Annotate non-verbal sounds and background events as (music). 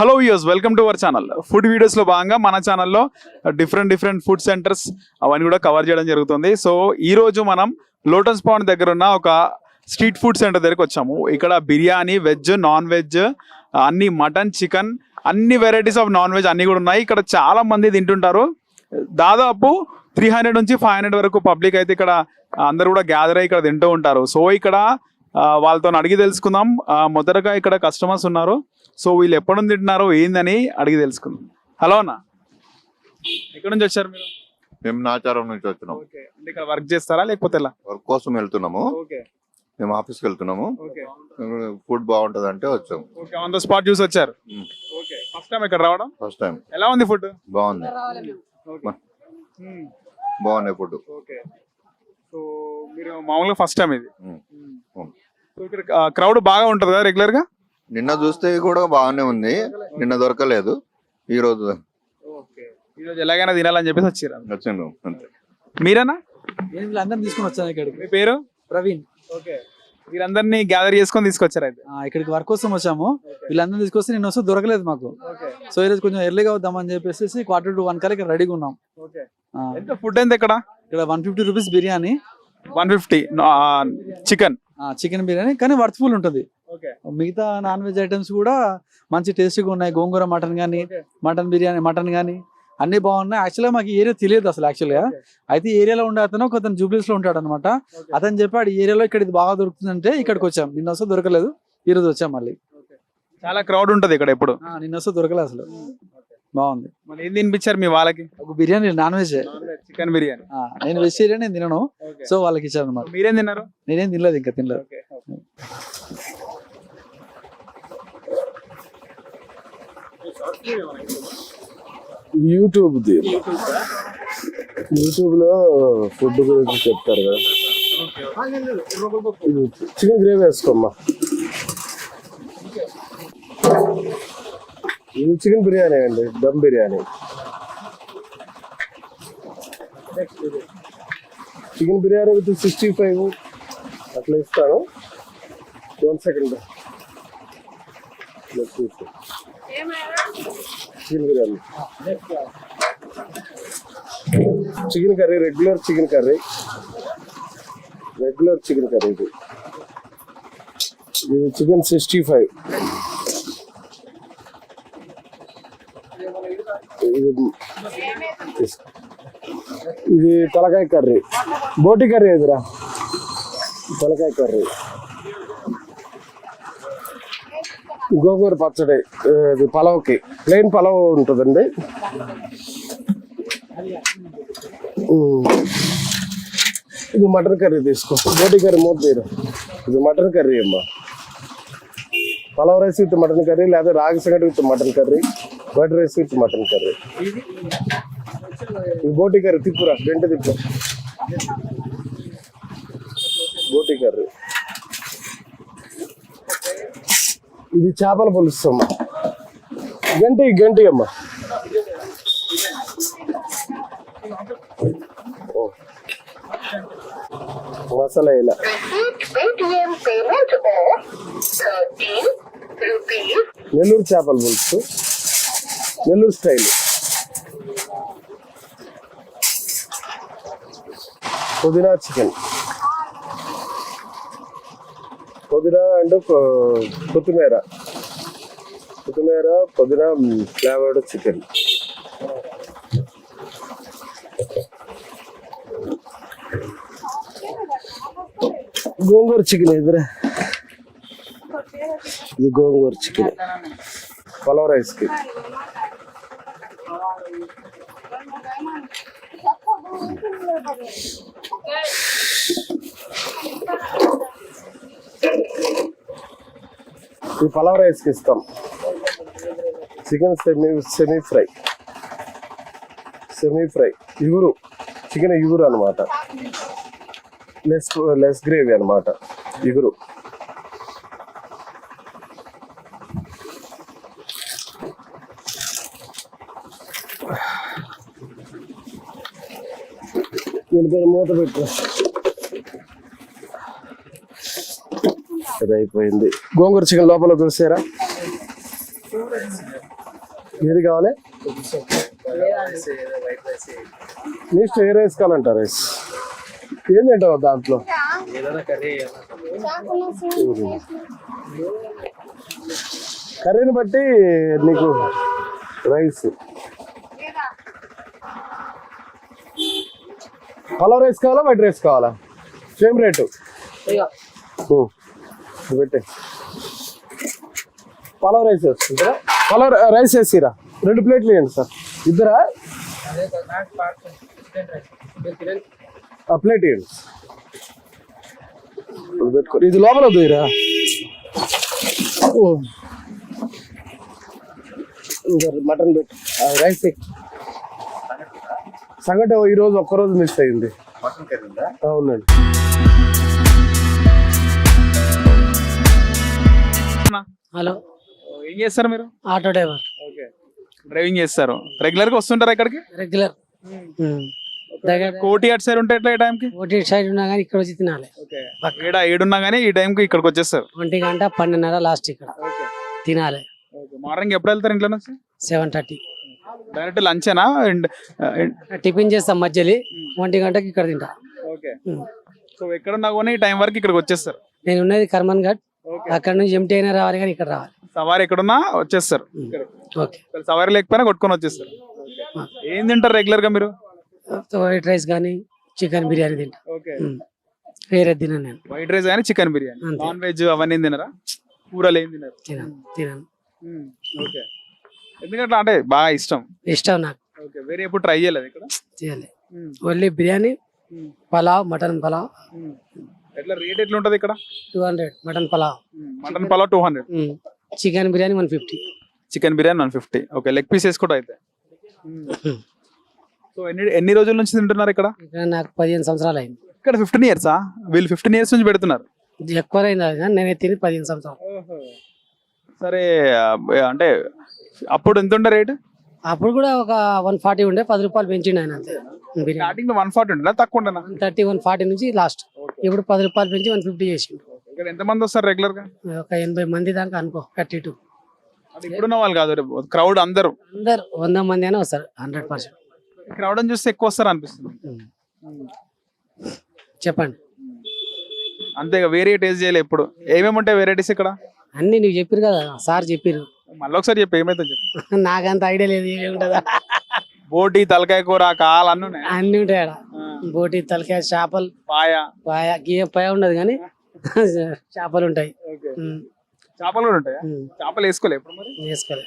Hello use welcome to our channel. Food వీడియోస్లో భాగంగా మన ఛానల్లో డిఫరెంట్ డిఫరెంట్ ఫుడ్ సెంటర్స్ అవన్నీ కూడా కవర్ చేయడం జరుగుతుంది. సో ఈరోజు మనం లోటస్ పాండ్ దగ్గర ఉన్న ఒక స్ట్రీట్ ఫుడ్ సెంటర్ దగ్గరికి వచ్చాము. ఇక్కడ బిర్యానీ వెజ్ నాన్ వెజ్ అన్ని మటన్ చికెన్ అన్ని వెరైటీస్ ఆఫ్ నాన్ వెజ్ అన్ని కూడా ఉన్నాయి. ఇక్కడ చాలా మంది తింటుంటారు. దాదాపు త్రీ హండ్రెడ్ నుంచి ఫైవ్ హండ్రెడ్ వరకు పబ్లిక్ అయితే ఇక్కడ అందరు కూడా గ్యాదర్ అయ్యి ఇక్కడ తింటూ ఉంటారు. సో ఇక్కడ వాళ్ళతో అడిగి తెలుసుకుందాం. మొదటగా ఇక్కడ కస్టమర్స్ ఉన్నారు. సో వీళ్ళు ఎప్పటి నుంచి తింటున్నారో ఏందని అడిగి తెలుసుకుందాం. హలో అన్న. ఎక్కడి నుంచి వచ్చారు మీరు? మేము నాచారం నుంచి వచ్చినాం. ఓకే. అంటే ఇక్కడ వర్క్ చేస్తారా లేకపోతే ఎలా? వర్క్ కోసం వెళ్తున్నాము. ఓకే. మేము ఆఫీస్కి వెళ్తున్నాము. ఓకే. ఫుడ్ బాగుంటది అంటే వచ్చాము. ఓకే ఆన్ ద స్పాట్ చూసి వచ్చారు. ఓకే. ఫస్ట్ టైం ఇక్కడ రావడం? ఫస్ట్ టైం ఎలా ఉంది ఫుడ్? బాగుంది. ఓకే. బాగున్నాయి ఫుడ్. ఓకే. సో మీరు మామూలుగా ఫస్ట్ టైం ఇది. మ్మ్. అవును. సో ఇక్కడ క్రౌడ్ బాగా ఉంటుంది కదా రెగ్యులర్గా నిన్న చూస్తే కూడా బాగానే ఉంది. నిన్న దొరకలేదు. ఈ రోజు ఈరోజు ఎలాగైనా తినాలని చెప్పేసి వచ్చారు వచ్చిండు అంతే. మీరేనా? నేను వీళ్ళందరినీ తీసుకొని వచ్చాను ఇక్కడికి. మీ పేరు? ప్రవీణ్. ఓకే. వీరందరినీ గ్యాదర్ చేసుకొని తీసుకొచ్చారు అయితే. ఆ, ఇక్కడికి వర్క్ కోసం వచ్చాము. వీళ్ళందరినీ తీసుకొస్తే నేను వస్తే దొరకలేదు మాకు. ఓకే. సో ఈరోజు కొంచెం ఎర్లీగా వద్దామని చెప్పేసి క్వార్టర్ టు వన్ కల్లా ఇక్కడ రెడీగా ఉన్నాం. ఓకే. ఆ, ఎంత ఫుడ్ ఎంత ఇక్కడ? ఇక్కడ one fifty rupees biryani. One fifty chicken chicken biryani కానీ వర్త్ఫుల్ ఉంటుంది. ఓకే. మిగతా నాన్ వెజ్ ఐటమ్స్ కూడా మంచి టేస్టీగా ఉన్నాయి. గోంగూర మటన్ కానీ. మటన్ బిర్యానీ మటన్ కానీ అన్ని బాగున్నాయి. యాక్చువల్గా మాకు ఏరియా తెలియదు అసలు యాక్చువల్గా. అయితే ఏరియాలో ఉండే అతను ఒక అతను జూబ్లీస్లో ఉంటాడు అనమాట అతను చెప్పాడు ఈ ఏరియాలో ఇక్కడ ఇది బాగా దొరుకుతుందంటే ఇక్కడికి వచ్చాం. నిన్న వస్తే దొరకలేదు ఈ రోజు వచ్చాం మళ్ళీ. చాలా క్రౌడ్ ఉంటది ఇక్కడ ఎప్పుడు? ఆ, నిన్న వస్తే దొరకలేదు అసలు. బాగుంది. మరి ఏం తినిపించారు మీ వాళ్ళకి? ఒక biryani non veg. Chicken biryani. నేను వెజిటేరియన్ నేను తినను సో వాళ్ళకి ఇచ్చాను అనమాట మీరేం తిన్నారు? నేనేం తినలేదు ఇంకా తినలేదు. యూట్యూబ్ యూట్యూబ్లో ఫుడ్ గురించి చెప్తారు కదా. చికెన్ గ్రేవీ వేసుకోమ్మా. ఇది చికెన్ బిర్యానీ అండి dum biryani. Chicken biryani with sixty five అట్లా ఇస్తాను. One second. Chicken chicken curry regular chicken curry. Regular chicken curry ఇది. ఇది చికెన్ సిక్స్టీ ఫైవ్ ఇది ఇది తలకాయ కర్రీ. బోటి కర్రీ ఎదురా తలకాయ కర్రీ. గోంగూర పచ్చడి ఇది పలవ్కి. ప్లెయిన్ పలవ్ ఉంటుందండి. ఇది మటన్ కర్రీ తీసుకో. బోటి కర్రీ మూత తీరు. ఇది మటన్ కర్రీ అమ్మా. Pulao rice with mutton curry లేదా రాగి సంగటి with mutton curry white rice with mutton curry. ఇది బోటి కర్రీ తిప్పురా గంట తిప్పు బోటి కర్రీ. ఇది చేపల పులుసు అమ్మ గంటి గంటి అమ్మ. మసాలా ఇలా. నెల్లూరు చేపల పులుసు. నెల్లూరు స్టైల్. పుదీనా చికెన్. పుదీనా అండ్ కొత్తిమీర. కొత్తిమీర పుదీనా ఫ్లేవర్డ్ చికెన్. గోంగూర చికెన్ ఎదురా ఇది గోంగూర చికెన్. పలావ్ Thank కి ఈ పలావ్ రైస్కి ఇస్తాం. Chicken semi semi fry. Semi fry. ఇగురు. చికెన్ ఇగురు అన్నమాట. లెస్ లెస్ గ్రేవీ అన్నమాట. ఇగురు. దీనిపైన మూత పెట్టు. అది అయిపోయింది గోంగూర చికెన్ లోపల చూసారా ఏది కావాలి? నెక్స్ట్ ఏ రైస్ కావాలంట రైస్? ఏం తింటావు దాంట్లో? కర్రీని బట్టి నీకు రైస్. పలావ్ రైస్ కావాలా వైట్ రైస్ కావాలా? Same rate. పెట్టే. పలావ్ రైస్ వేసుకుంటారా? పలావ్ రైస్ వేసిరా? రెండు ప్లేట్లు ఇవ్వండి సార్. ఇద్దరా? ప్లేట్ ఇది పెట్టుకో ఇది లోపల దూరా మటన్ పెట్టు. రైస్. సంగటి ఈ రోజు ఒక్కరోజు మిస్ అయింది. అవునండి. హలో. ఏం చేస్తారు మీరు? Auto driver. ఓకే. డ్రైవింగ్ చేస్తారు. రెగ్యులర్గా వస్తుంటారా ఇక్కడికి? రెగ్యులర్. దగ్గర కోటి అటు సైడ్ ఉంటాయి ఎట్లా ఈ టైంకి? ఒకటి సైడ్ ఉన్నా కానీ ఇక్కడ వచ్చి తినాలి ఏడ ఏడున్నా కానీ ఈ టైంకి ఇక్కడికి వచ్చేస్తారు. ఒంటి గంట పన్నెండున్నర లాస్ట్ ఇక్కడ. తినాలి. మార్నింగ్ ఎప్పుడు వెళ్తారు ఇంట్లో నుంచి? Seven thirty. డైరెక్ట్ లంచేనా? అండ్ టిఫిన్ చేస్తాం మధ్యలో. ఒంటి గంటకి ఇక్కడ తింటా. ఓకే. సో ఎక్కడున్నా కానీ ఈ టైం వరకు ఇక్కడికి వచ్చేస్తారు. నేను ఉన్నది కర్మన్ ఘాట్. అక్కడ నుంచి ఎంటీ అయినా రావాలి కానీ ఇక్కడ రావాలి. సవారి ఎక్కడున్నా వచ్చేస్తారు. ఓకే. సవారి లేకపోయినా కొట్టుకొని వచ్చేస్తారు. ఏం తింటారు రెగ్యులర్గా మీరు? వైట్ రైస్ కానీ చికెన్ బిర్యానీ తింటా. వేరే తినను నేను. వైట్ రైస్ కానీ చికెన్ బిర్యానీ. నాన్ వెజ్ అవన్నీ తినరా? కూరలు ఏం తినరు? తినను తినను. ఓకే. ఎందుకంటే అంటే బాగా ఇష్టం. ఇష్టం నాకు. ఓకే. వేరే ఎప్పుడు ట్రై చేయలేదు ఇక్కడ? చేయాలి ఓన్లీ బిర్యానీ పలావ్ మటన్ పలావ్. ఎట్లా రేట్ ఎట్లా ఉంటది ఇక్కడ? Two hundred mutton pulao. Mutton pulao two hundred chicken biryani one fifty chicken biryani one fifty okay leg piece వేసుకోవడం అయితే. సో ఎన్ని ఎన్ని రోజుల నుంచి తింటున్నారు ఇక్కడ? ఇక్కడ నాకు పదిహేను సంవత్సరాలు అయింది. ఇక్కడ ఫిఫ్టీన్ ఇయర్సా వీళ్ళు ఫిఫ్టీన్ ఇయర్స్ నుంచి పెడుతున్నారు. ఇది ఎక్కువ అయింది అది కానీ నేనే తిని పదిహేను సంవత్సరాలు. సరే అంటే అప్పుడు ఎంత ఉండే రేట్? అప్పుడు కూడా ఒక వన్ ఫార్టీ ఉండే పది రూపాయలు పెంచిండు ఆయన అంతే. స్టార్టింగ్ వన్ ఫార్టీ ఉండే తక్కువ ఉండేనా? థర్టీ వన్ ఫార్టీ నుంచి లాస్ట్ ఇప్పుడు పది రూపాయలు పెంచి వన్ ఫిఫ్టీ చేసిండు. ఇక్కడ ఎంత మంది వస్తారు రెగ్యులర్గా ఒక ఎనభై మంది దాకా అనుకో థర్టీ టూ. ఇప్పుడున్న వాళ్ళు కాదు క్రౌడ్ అందరూ. అందరు వంద మంది అయినా వస్తారు హండ్రెడ్ పర్సెంట్. క్రౌడ్ అని చూస్తే ఎక్కువ వస్తారు అనిపిస్తుంది. చెప్పండి. అంతేగా వేరే టేస్ట్ చేయలే ఎప్పుడు ఏమేమి ఉంటాయి వెరైటీస్ ఇక్కడ? అన్ని నీకు చెప్పారు కదా సార్ చెప్పారు మళ్ళీ ఒకసారి చెప్పి ఏమైతే చెప్పు. (laughs) నాకంత ఐడియా లేదు ఏమి ఉంటుందా బోటి తలకాయ కూర కాలు అన్నీ ఉన్నాయి? అన్ని ఉంటాయి బోటి తలకాయ చేపలు. పాయ. పాయ గీయ పాయ ఉండదు కానీ చేపలు ఉంటాయి. చేపలు కూడా ఉంటాయా? చేపలు వేసుకోలే వేసుకోలే